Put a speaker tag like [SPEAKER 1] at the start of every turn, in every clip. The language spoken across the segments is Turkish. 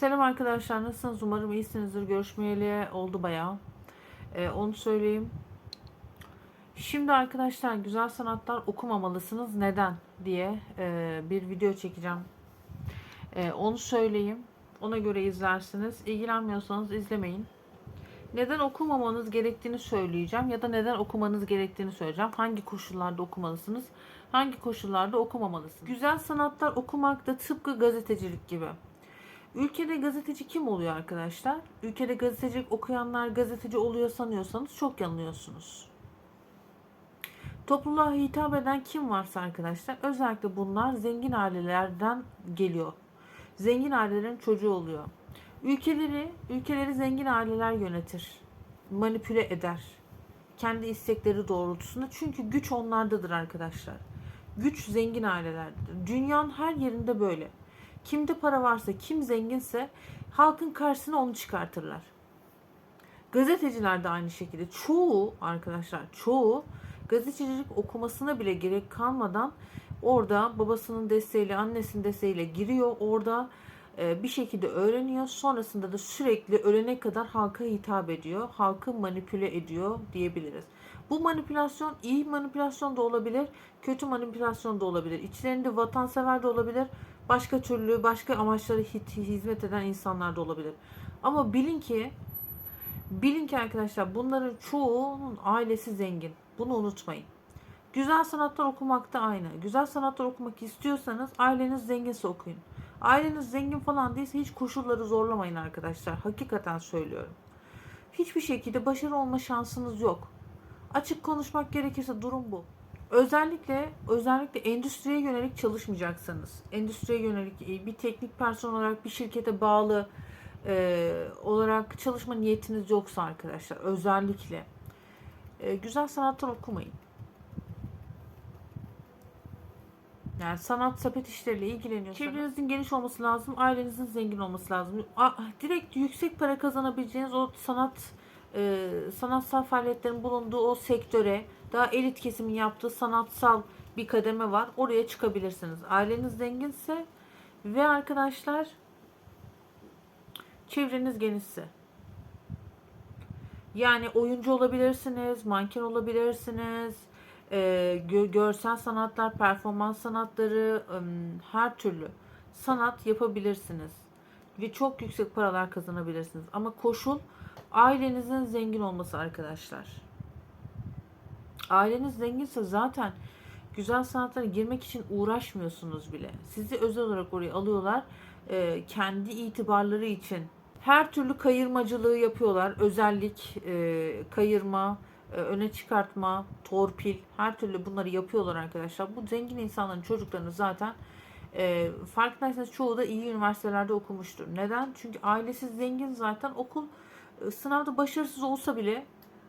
[SPEAKER 1] Selam arkadaşlar nasılsınız? Umarım iyisinizdir. Görüşmeyeli oldu bayağı. Ee, onu söyleyeyim. Şimdi arkadaşlar güzel sanatlar okumamalısınız. Neden? diye e, bir video çekeceğim. E, onu söyleyeyim. Ona göre izlersiniz. İlgilenmiyorsanız izlemeyin. Neden okumamanız gerektiğini söyleyeceğim ya da neden okumanız gerektiğini söyleyeceğim. Hangi koşullarda okumalısınız, hangi koşullarda okumamalısınız. Güzel sanatlar okumak da tıpkı gazetecilik gibi. Ülkede gazeteci kim oluyor arkadaşlar? Ülkede gazetecilik okuyanlar gazeteci oluyor sanıyorsanız çok yanılıyorsunuz. Topluluğa hitap eden kim varsa arkadaşlar özellikle bunlar zengin ailelerden geliyor. Zengin ailelerin çocuğu oluyor. Ülkeleri, ülkeleri zengin aileler yönetir. Manipüle eder. Kendi istekleri doğrultusunda. Çünkü güç onlardadır arkadaşlar. Güç zengin ailelerdedir. Dünyanın her yerinde böyle. Kimde para varsa, kim zenginse halkın karşısına onu çıkartırlar. Gazeteciler de aynı şekilde. Çoğu arkadaşlar, çoğu gazetecilik okumasına bile gerek kalmadan orada babasının desteğiyle, annesinin desteğiyle giriyor. Orada e, bir şekilde öğreniyor. Sonrasında da sürekli ölene kadar halka hitap ediyor. Halkı manipüle ediyor diyebiliriz. Bu manipülasyon iyi manipülasyon da olabilir, kötü manipülasyon da olabilir. İçlerinde vatansever de olabilir, başka türlü başka amaçlara hizmet eden insanlar da olabilir. Ama bilin ki bilin ki arkadaşlar bunların çoğunun ailesi zengin. Bunu unutmayın. Güzel sanatlar okumak da aynı. Güzel sanatlar okumak istiyorsanız aileniz zenginse okuyun. Aileniz zengin falan değilse hiç koşulları zorlamayın arkadaşlar. Hakikaten söylüyorum. Hiçbir şekilde başarı olma şansınız yok. Açık konuşmak gerekirse durum bu. Özellikle özellikle endüstriye yönelik çalışmayacaksanız, endüstriye yönelik bir teknik personel olarak bir şirkete bağlı e, olarak çalışma niyetiniz yoksa arkadaşlar özellikle e, güzel sanatlar okumayın. Yani sanat sepet işleriyle ilgileniyorsanız çevrenizin geniş olması lazım, ailenizin zengin olması lazım. Direkt yüksek para kazanabileceğiniz o sanat e, sanatsal faaliyetlerin bulunduğu o sektöre daha elit kesimin yaptığı sanatsal bir kademe var. Oraya çıkabilirsiniz. Aileniz zenginse ve arkadaşlar çevreniz genişse. Yani oyuncu olabilirsiniz, manken olabilirsiniz, e, gö- görsel sanatlar, performans sanatları, ım, her türlü sanat yapabilirsiniz. Ve çok yüksek paralar kazanabilirsiniz. Ama koşul ailenizin zengin olması arkadaşlar. Aileniz zenginse zaten güzel sanatlara girmek için uğraşmıyorsunuz bile. Sizi özel olarak oraya alıyorlar. e, kendi itibarları için her türlü kayırmacılığı yapıyorlar. Özellik, e, kayırma, e, öne çıkartma, torpil, her türlü bunları yapıyorlar arkadaşlar. Bu zengin insanların çocuklarını zaten e, farkındaysanız çoğu da iyi üniversitelerde okumuştur. Neden? Çünkü ailesi zengin zaten okul sınavda başarısız olsa bile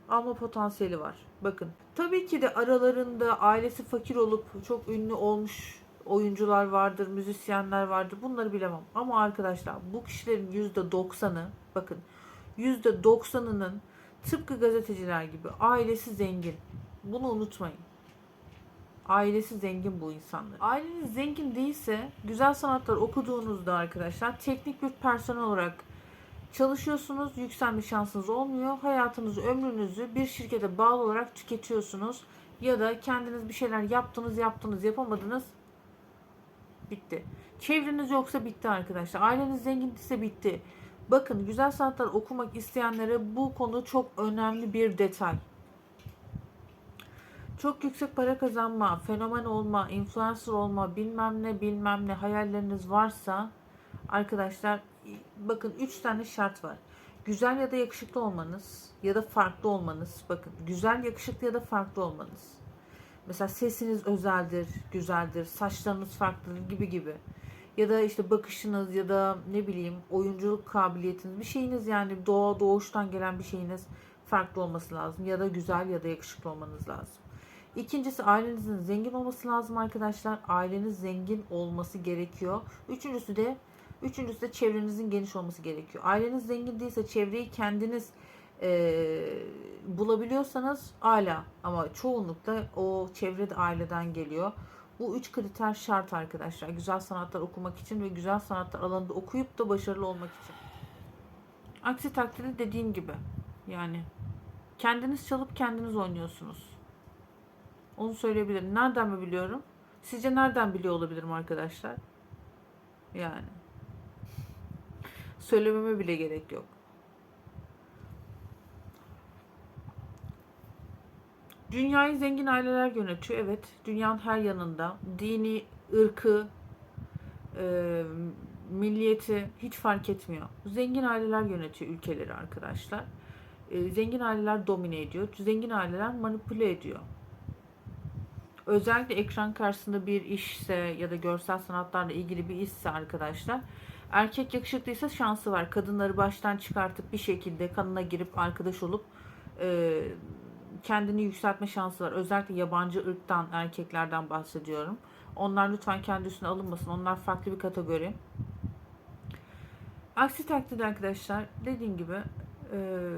[SPEAKER 1] alma potansiyeli var. Bakın. Tabii ki de aralarında ailesi fakir olup çok ünlü olmuş oyuncular vardır, müzisyenler vardır. Bunları bilemem. Ama arkadaşlar bu kişilerin %90'ı bakın %90'ının tıpkı gazeteciler gibi ailesi zengin. Bunu unutmayın. Ailesi zengin bu insanlar. Aileniz zengin değilse güzel sanatlar okuduğunuzda arkadaşlar teknik bir personel olarak çalışıyorsunuz. Yükselme şansınız olmuyor. Hayatınızı, ömrünüzü bir şirkete bağlı olarak tüketiyorsunuz. Ya da kendiniz bir şeyler yaptınız, yaptınız, yapamadınız. Bitti. Çevreniz yoksa bitti arkadaşlar. Aileniz zenginse bitti. Bakın güzel sanatlar okumak isteyenlere bu konu çok önemli bir detay. Çok yüksek para kazanma, fenomen olma, influencer olma, bilmem ne bilmem ne hayalleriniz varsa arkadaşlar bakın 3 tane şart var. Güzel ya da yakışıklı olmanız ya da farklı olmanız. Bakın güzel, yakışıklı ya da farklı olmanız. Mesela sesiniz özeldir, güzeldir, saçlarınız farklıdır gibi gibi. Ya da işte bakışınız ya da ne bileyim oyunculuk kabiliyetiniz bir şeyiniz yani doğa doğuştan gelen bir şeyiniz farklı olması lazım. Ya da güzel ya da yakışıklı olmanız lazım. İkincisi ailenizin zengin olması lazım arkadaşlar. Aileniz zengin olması gerekiyor. Üçüncüsü de üçüncüsü de çevrenizin geniş olması gerekiyor. Aileniz zengin değilse çevreyi kendiniz e, bulabiliyorsanız hala ama çoğunlukla o çevre de aileden geliyor. Bu üç kriter şart arkadaşlar. Güzel sanatlar okumak için ve güzel sanatlar alanında okuyup da başarılı olmak için. Aksi takdirde dediğim gibi yani kendiniz çalıp kendiniz oynuyorsunuz. Onu söyleyebilirim. Nereden mi biliyorum? Sizce nereden biliyor olabilirim arkadaşlar? Yani. Söylememe bile gerek yok. Dünyayı zengin aileler yönetiyor. Evet. Dünyanın her yanında. Dini, ırkı, e, milliyeti hiç fark etmiyor. Zengin aileler yönetiyor ülkeleri arkadaşlar. E, zengin aileler domine ediyor. Zengin aileler manipüle ediyor. Özellikle ekran karşısında bir işse ya da görsel sanatlarla ilgili bir işse arkadaşlar erkek yakışıklıysa şansı var. Kadınları baştan çıkartıp bir şekilde kanına girip arkadaş olup e, kendini yükseltme şansı var. Özellikle yabancı ırktan erkeklerden bahsediyorum. Onlar lütfen kendi üstüne alınmasın. Onlar farklı bir kategori. Aksi takdirde arkadaşlar dediğim gibi e,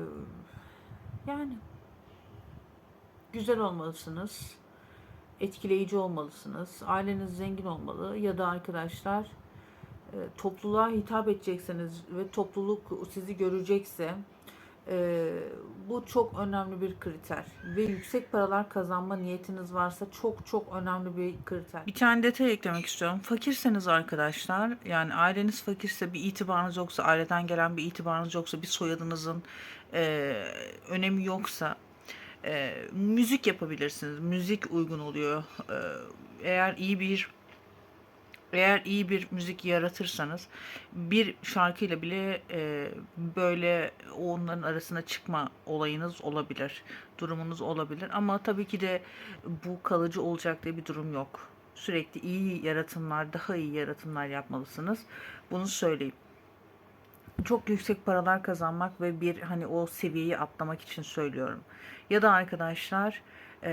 [SPEAKER 1] yani güzel olmalısınız. Etkileyici olmalısınız. Aileniz zengin olmalı ya da arkadaşlar topluluğa hitap edecekseniz ve topluluk sizi görecekse e, bu çok önemli bir kriter ve yüksek paralar kazanma niyetiniz varsa çok çok önemli bir kriter.
[SPEAKER 2] Bir tane detay eklemek istiyorum. Fakirseniz arkadaşlar, yani aileniz fakirse bir itibarınız yoksa, aileden gelen bir itibarınız yoksa, bir soyadınızın e, önemi yoksa e, müzik yapabilirsiniz. Müzik uygun oluyor. E, eğer iyi bir eğer iyi bir müzik yaratırsanız bir şarkıyla bile e, böyle onların arasına çıkma olayınız olabilir. Durumunuz olabilir. Ama tabii ki de bu kalıcı olacak diye bir durum yok. Sürekli iyi yaratımlar, daha iyi yaratımlar yapmalısınız. Bunu söyleyeyim. Çok yüksek paralar kazanmak ve bir hani o seviyeyi atlamak için söylüyorum. Ya da arkadaşlar e,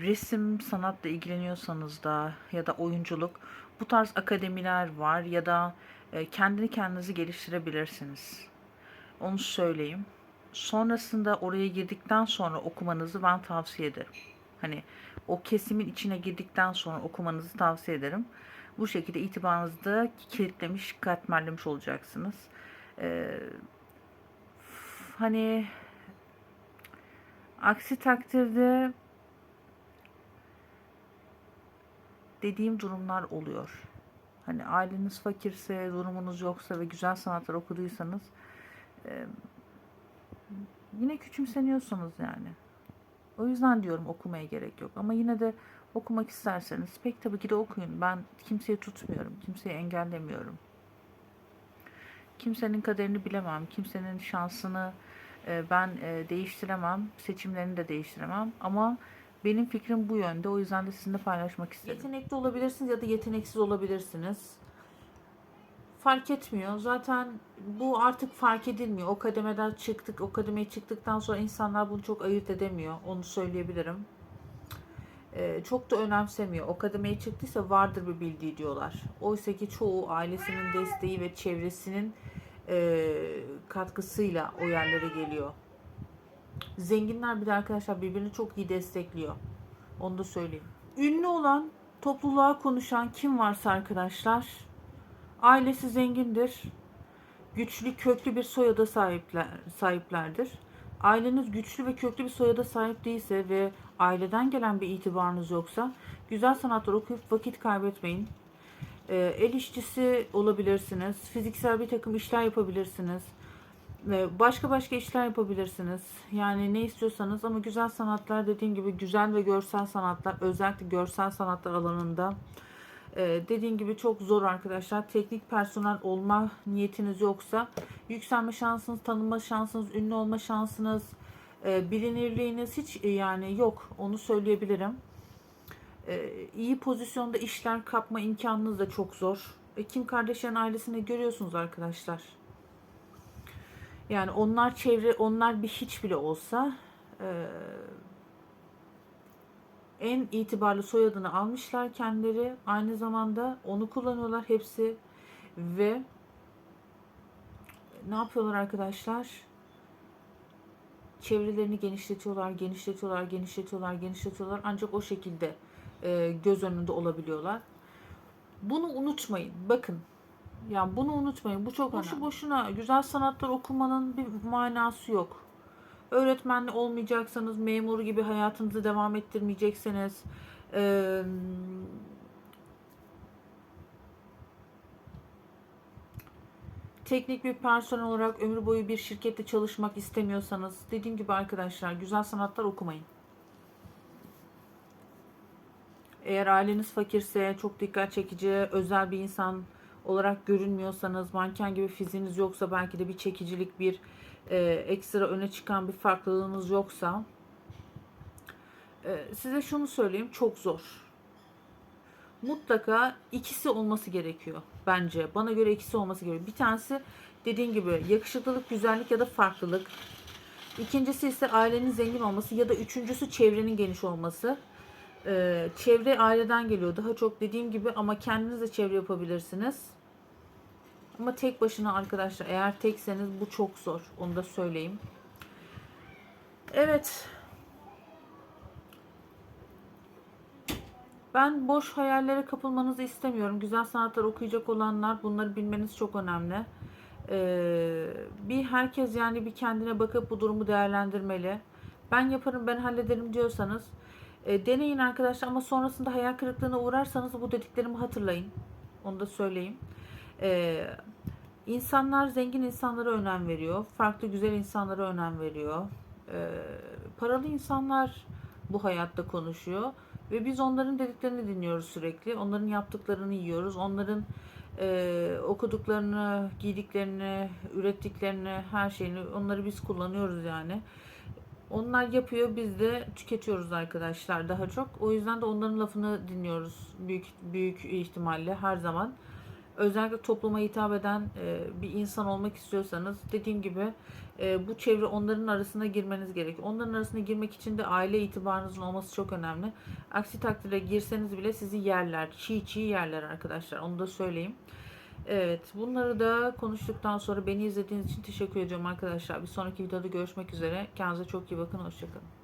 [SPEAKER 2] resim sanatla ilgileniyorsanız da ya da oyunculuk bu tarz akademiler var ya da e, kendini kendinizi geliştirebilirsiniz. Onu söyleyeyim. Sonrasında oraya girdikten sonra okumanızı ben tavsiye ederim. Hani o kesimin içine girdikten sonra okumanızı tavsiye ederim. Bu şekilde itibarınızı da kilitlemiş, katmerlemiş olacaksınız. Ee, hani aksi takdirde dediğim durumlar oluyor. Hani aileniz fakirse, durumunuz yoksa ve güzel sanatlar okuduysanız yine küçümseniyorsunuz yani. O yüzden diyorum okumaya gerek yok. Ama yine de okumak isterseniz pek tabii ki de okuyun. Ben kimseyi tutmuyorum, kimseyi engellemiyorum. Kimsenin kaderini bilemem, kimsenin şansını ben değiştiremem, seçimlerini de değiştiremem. Ama benim fikrim bu yönde. O yüzden de sizinle paylaşmak istedim.
[SPEAKER 1] Yetenekli olabilirsiniz ya da yeteneksiz olabilirsiniz. Fark etmiyor. Zaten bu artık fark edilmiyor. O kademeden çıktık, o kademeye çıktıktan sonra insanlar bunu çok ayırt edemiyor. Onu söyleyebilirim. Ee, çok da önemsemiyor. O kademeye çıktıysa vardır bir bildiği diyorlar. Oysa ki çoğu ailesinin desteği ve çevresinin e, katkısıyla o yerlere geliyor. Zenginler bir de arkadaşlar birbirini çok iyi destekliyor. Onu da söyleyeyim. Ünlü olan, topluluğa konuşan kim varsa arkadaşlar ailesi zengindir. Güçlü, köklü bir soyada sahipler, sahiplerdir. Aileniz güçlü ve köklü bir soyada sahip değilse ve aileden gelen bir itibarınız yoksa güzel sanatlar okuyup vakit kaybetmeyin. Ee, el işçisi olabilirsiniz. Fiziksel bir takım işler yapabilirsiniz. Başka başka işler yapabilirsiniz. Yani ne istiyorsanız ama güzel sanatlar dediğim gibi güzel ve görsel sanatlar özellikle görsel sanatlar alanında e, dediğim gibi çok zor arkadaşlar. Teknik personel olma niyetiniz yoksa yükselme şansınız, tanınma şansınız, ünlü olma şansınız, e, bilinirliğiniz hiç e, yani yok. Onu söyleyebilirim. E, iyi pozisyonda işler kapma imkanınız da çok zor. Kim Kardashian ailesini görüyorsunuz arkadaşlar. Yani onlar çevre, onlar bir hiç bile olsa e, en itibarlı soyadını almışlar kendileri. Aynı zamanda onu kullanıyorlar hepsi ve ne yapıyorlar arkadaşlar? Çevrelerini genişletiyorlar, genişletiyorlar, genişletiyorlar, genişletiyorlar. Ancak o şekilde e, göz önünde olabiliyorlar. Bunu unutmayın. Bakın. Yani bunu unutmayın. Bu çok Boşu boşuna güzel sanatlar okumanın bir manası yok. Öğretmenli olmayacaksanız, memur gibi hayatınızı devam ettirmeyecekseniz, eee, teknik bir personel olarak ömür boyu bir şirkette çalışmak istemiyorsanız, dediğim gibi arkadaşlar güzel sanatlar okumayın. Eğer aileniz fakirse, çok dikkat çekici, özel bir insan olarak görünmüyorsanız, manken gibi fiziğiniz yoksa, belki de bir çekicilik, bir e, ekstra öne çıkan bir farklılığınız yoksa, e, size şunu söyleyeyim, çok zor. Mutlaka ikisi olması gerekiyor bence. Bana göre ikisi olması gerekiyor. Bir tanesi dediğin gibi yakışıklılık, güzellik ya da farklılık. İkincisi ise ailenin zengin olması ya da üçüncüsü çevrenin geniş olması. Ee, çevre aileden geliyor. Daha çok dediğim gibi ama kendiniz de çevre yapabilirsiniz. Ama tek başına arkadaşlar eğer tekseniz bu çok zor. Onu da söyleyeyim. Evet. Ben boş hayallere kapılmanızı istemiyorum. Güzel sanatlar okuyacak olanlar bunları bilmeniz çok önemli. Ee, bir herkes yani bir kendine bakıp bu durumu değerlendirmeli. Ben yaparım, ben hallederim diyorsanız e, deneyin arkadaşlar ama sonrasında hayal kırıklığına uğrarsanız bu dediklerimi hatırlayın. Onu da söyleyeyim. Ee, insanlar zengin insanlara önem veriyor. Farklı güzel insanlara önem veriyor. Ee, paralı insanlar bu hayatta konuşuyor. Ve biz onların dediklerini dinliyoruz sürekli. Onların yaptıklarını yiyoruz. Onların e, okuduklarını, giydiklerini, ürettiklerini, her şeyini onları biz kullanıyoruz yani. Onlar yapıyor, biz de tüketiyoruz arkadaşlar daha çok. O yüzden de onların lafını dinliyoruz büyük büyük ihtimalle her zaman. Özellikle topluma hitap eden e, bir insan olmak istiyorsanız dediğim gibi e, bu çevre onların arasına girmeniz gerekiyor. Onların arasına girmek için de aile itibarınızın olması çok önemli. Aksi takdirde girseniz bile sizi yerler, çiğ çiğ yerler arkadaşlar. Onu da söyleyeyim. Evet, bunları da konuştuktan sonra beni izlediğiniz için teşekkür ediyorum arkadaşlar. Bir sonraki videoda görüşmek üzere. Kendinize çok iyi bakın. Hoşçakalın.